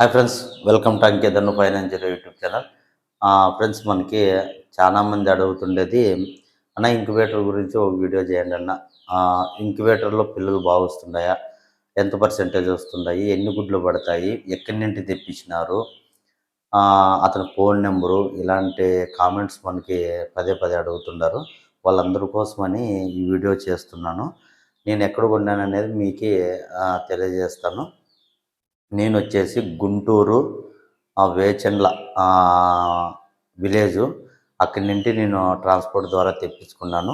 Hi friends welcome to అంకేదన్ను financial YouTube channel friends మనకి చాలా మంది అడుగుతుండేది అన్న ఇంక్యుబేటర్ గురించి ఒక వీడియో చేయండి అన్న. ఇంక్యుబేటర్లో పిల్లలు బాగా వస్తున్నాయా? ఎంత పర్సెంటేజ్ వస్తున్నాయి? ఎన్ని గుడ్లు పడతాయి? ఎక్కడి నుండి తెప్పించినారు? అతని ఫోన్ నెంబరు ఇలాంటి కామెంట్స్ మనకి పదే పదే అడుగుతున్నారు వాళ్ళందరి కోసమని ఈ వీడియో చేస్తున్నాను. నేను ఎక్కడ కొన్నాను అనేది మీకు తెలియజేస్తాను. నేను వచ్చేసి గుంటూరు ఆ, వేచండ్ల విలేజు. అక్కడి నుండి నేను ట్రాన్స్పోర్ట్ ద్వారా తెప్పించుకున్నాను.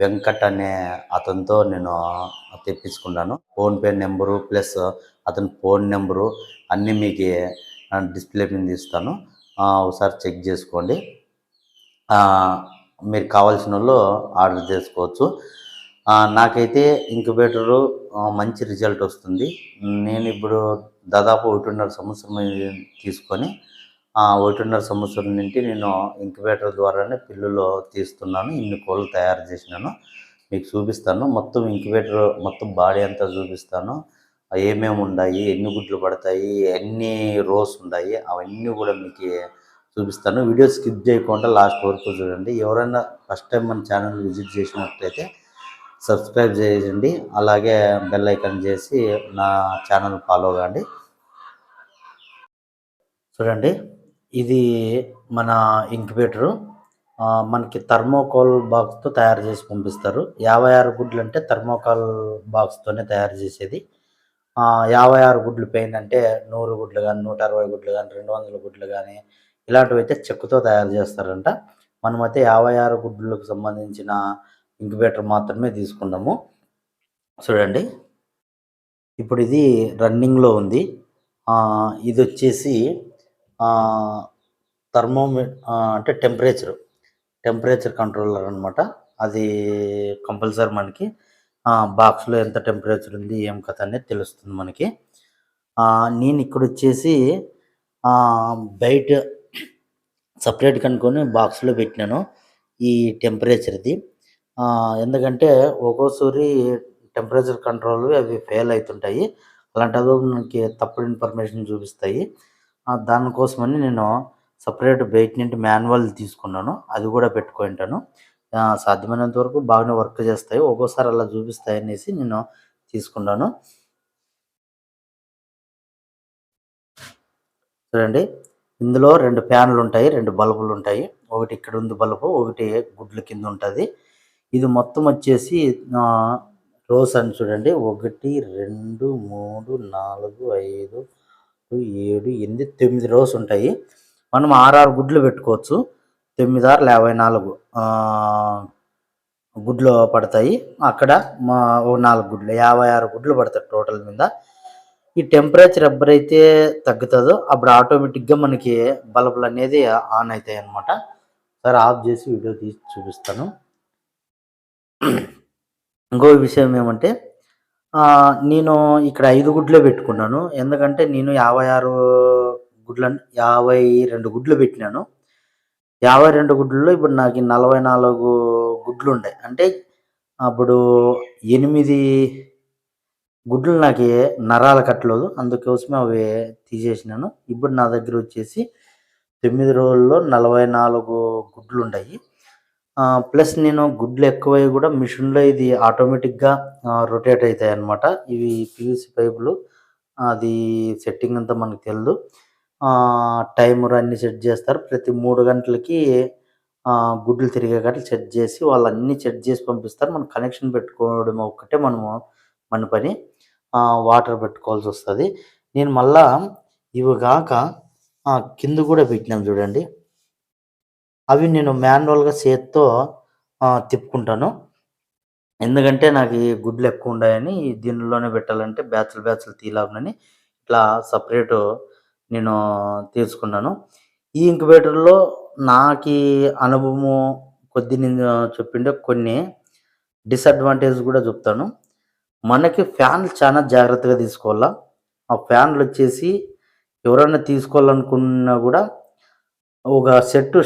వెంకట్ అనే అతనితో నేను తెప్పించుకున్నాను. ఫోన్పే నెంబరు ప్లస్ అతని ఫోన్ నెంబరు అన్నీ మీకు డిస్ప్లే మీద ఇస్తాను. ఒకసారి చెక్ చేసుకోండి. మీరు కావాల్సిన వాళ్ళు ఆర్డర్ చేసుకోవచ్చు. నాకైతే ఇంక్యుబేటరు మంచి రిజల్ట్ వస్తుంది. నేను ఇప్పుడు దాదాపు ఒకటిన్నర సంవత్సరం తీసుకొని ఆ ఒకటిన్నర సంవత్సరం నుండి నేను ఇంక్యుబేటర్ ద్వారానే పిల్లులు తీస్తున్నాను ఇన్ని కోళ్ళు తయారు చేసినాను. మీకు చూపిస్తాను. మొత్తం ఇంక్యుబేటర్ మొత్తం బాడీ అంతా చూపిస్తాను. ఏమేమి ఉన్నాయి ఎన్ని గుడ్లు పడతాయి ఎన్ని రోస్ ఉన్నాయి అవన్నీ కూడా మీకు చూపిస్తాను. వీడియో స్కిప్ చేయకుండా లాస్ట్ వరకు చూడండి. ఎవరైనా ఫస్ట్ టైం మన ఛానల్ విజిట్ చేసినట్లయితే సబ్స్క్రైబ్ చేయండి. అలాగే బెల్ ఐకాన్ చేసి నా ఛానల్ ఫాలో కాండి చూడండి ఇది మన ఇంక్యుబేటరు. మనకి థర్మోకోల్ బాక్స్తో తయారు చేసి పంపిస్తారు. యాభై ఆరు గుడ్లు అంటే థర్మోకాల్ బాక్స్తోనే తయారు చేసేది. యాభై ఆరు గుడ్లు పెయిన్ అంటే నూరు గుడ్లు కానీ నూట అరవై గుడ్లు కానీ రెండు వందల గుడ్లు కానీ ఇలాంటివి అయితే చెక్కుతో తయారు చేస్తారంట. మనమైతే యాభై ఆరు గుడ్లకు సంబంధించిన ఇంక్యుబేటర్ మాత్రమే తీసుకున్నాము. చూడండి. ఇప్పుడు ఇది రన్నింగ్లో ఉంది. ఇది వచ్చేసి థర్మోమీ అంటే టెంపరేచర్ టెంపరేచర్ కంట్రోలర్ అనమాట అది కంపల్సరీ మనకి. బాక్స్లో ఎంత టెంపరేచర్ ఉంది ఏం కథ అనేది తెలుస్తుంది మనకి. నేను ఇక్కడ వచ్చేసి బయట సపరేట్ కనుక్కొని బాక్స్లో పెట్టినాను ఈ టెంపరేచర్ది ఎందుకంటే ఒక్కోసారి టెంపరేచర్ కంట్రోల్ అవి ఫెయిల్ అవుతుంటాయి. అలాంటిదో మనకి తప్పుడు ఇన్ఫర్మేషన్ చూపిస్తాయి. దానికోసమని నేను సపరేట్ బయట నుండి మాన్యువల్ తీసుకున్నాను. అది కూడా పెట్టుకుంటాను సాధ్యమైనంత వరకు బాగానే వర్క్ చేస్తాయి. ఒక్కోసారి అలా చూపిస్తాయి అనేసి నేను తీసుకున్నాను. చూడండి. ఇందులో రెండు ఫ్యాన్లు ఉంటాయి. రెండు బల్బులు ఉంటాయి. ఒకటి ఇక్కడ ఉంది బల్బు ఒకటి గుడ్ల కింద ఉంటుంది. ఇది మొత్తం వచ్చేసి రోస్ అని చూడండి. ఒకటి రెండు మూడు నాలుగు ఐదు ఏడు ఎనిమిది తొమ్మిది రోస్ ఉంటాయి. మనం ఆరారు గుడ్లు పెట్టుకోవచ్చు. తొమ్మిది ఆరు యాభై నాలుగు గుడ్లు పడతాయి. అక్కడ మా ఓ నాలుగు గుడ్లు యాభై ఆరు గుడ్లు పడతాయి టోటల్ మీద. ఈ టెంపరేచర్ ఎప్పుడైతే తగ్గుతుందో అప్పుడు ఆటోమేటిక్గా మనకి బల్బులు అనేది ఆన్ అవుతాయి అనమాట సరే ఆఫ్ చేసి వీడియో తీసి చూపిస్తాను. ఇంకో విషయం ఏమంటే నేను ఇక్కడ ఐదు గుడ్లే పెట్టుకున్నాను. ఎందుకంటే నేను యాభై ఆరు గుడ్ల యాభై రెండు గుడ్లు పెట్టినాను. యాభై రెండు గుడ్లలో ఇప్పుడు నాకు నలభై నాలుగు గుడ్లు ఉండే అంటే అప్పుడు ఎనిమిది గుడ్లు నాకు నరాలు కట్టలేదు. అందుకోసమే అవి తీసేసినాను. ఇప్పుడు నా దగ్గర వచ్చేసి తొమ్మిది రోజుల్లో నలభై నాలుగు గుడ్లు ఉన్నాయి ప్లస్ నేను గుడ్లు ఎక్కువై కూడా మిషన్లో ఇది ఆటోమేటిక్గా రొటేట్ అవుతాయి అన్నమాట ఇవి పీవీసీ పైపులు అది సెట్టింగ్ అంతా మనకు తెలియదు టైమర్ అన్ని సెట్ చేస్తారు. ప్రతి మూడు గంటలకి గుడ్లు తిరిగే గంటలు సెట్ చేసి వాళ్ళు అన్ని సెట్ చేసి పంపిస్తారు. మనం కనెక్షన్ పెట్టుకోవడం ఒక్కటే మనము మన పని. వాటర్ పెట్టుకోవాల్సి వస్తుంది. నేను మళ్ళా ఇవి కాక కింద కూడా పెట్టినాం చూడండి. అవి నేను మాన్యువల్గా చేత్తో తిప్పుకుంటాను. ఎందుకంటే నాకు ఈ గుడ్లు ఎక్కువ ఉన్నాయని దీనిలోనే పెట్టాలంటే బ్యాచ్లు బ్యాచ్లు తీలాగనని ఇట్లా సపరేటు నేను తీసుకున్నాను. ఈ ఇంక్యుబేటర్లో నాకు అనుభవము కొద్ది నేను చెప్పిండే కొన్ని డిసడ్వాంటేజ్ కూడా చెప్తాను. మనకి ఫ్యాన్లు చాలా జాగ్రత్తగా తీసుకోవాలా? ఆ ఫ్యాన్లు వచ్చేసి ఎవరైనా తీసుకోవాలనుకున్నా కూడా ఒక సెట్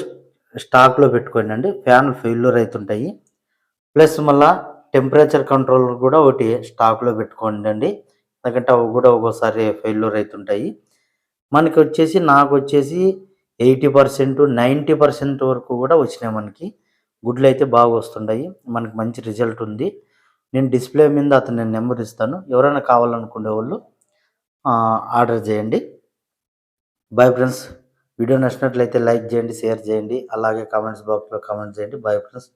స్టాక్లో పెట్టుకోండి. అండి ఫ్యాన్లు ఫెయిల్యూర్ అవుతుంటాయి. ప్లస్ మళ్ళా టెంపరేచర్ కంట్రోలర్ కూడా ఒకటి స్టాక్లో పెట్టుకోండి అండి. ఎందుకంటే అవి కూడా ఒక్కోసారి ఫెయిల్యూర్ అవుతుంటాయి. మనకి వచ్చేసి నాకు వచ్చేసి ఎయిటీ పర్సెంట్ నైంటీ పర్సెంట్ వరకు కూడా వచ్చినాయి మనకి. గుడ్లు అయితే బాగా వస్తుంటాయి. మనకి మంచి రిజల్ట్ ఉంది. నేను డిస్ప్లే మీద అతని నెంబర్ ఇస్తాను. ఎవరైనా కావాలనుకునే వాళ్ళు ఆర్డర్ చేయండి. Bye friends. వీడియో నచ్చినట్లయితే లైక్ చేయండి షేర్ చేయండి. అలాగే కామెంట్స్ బాక్స్లో కామెంట్ చేయండి. Bye friends.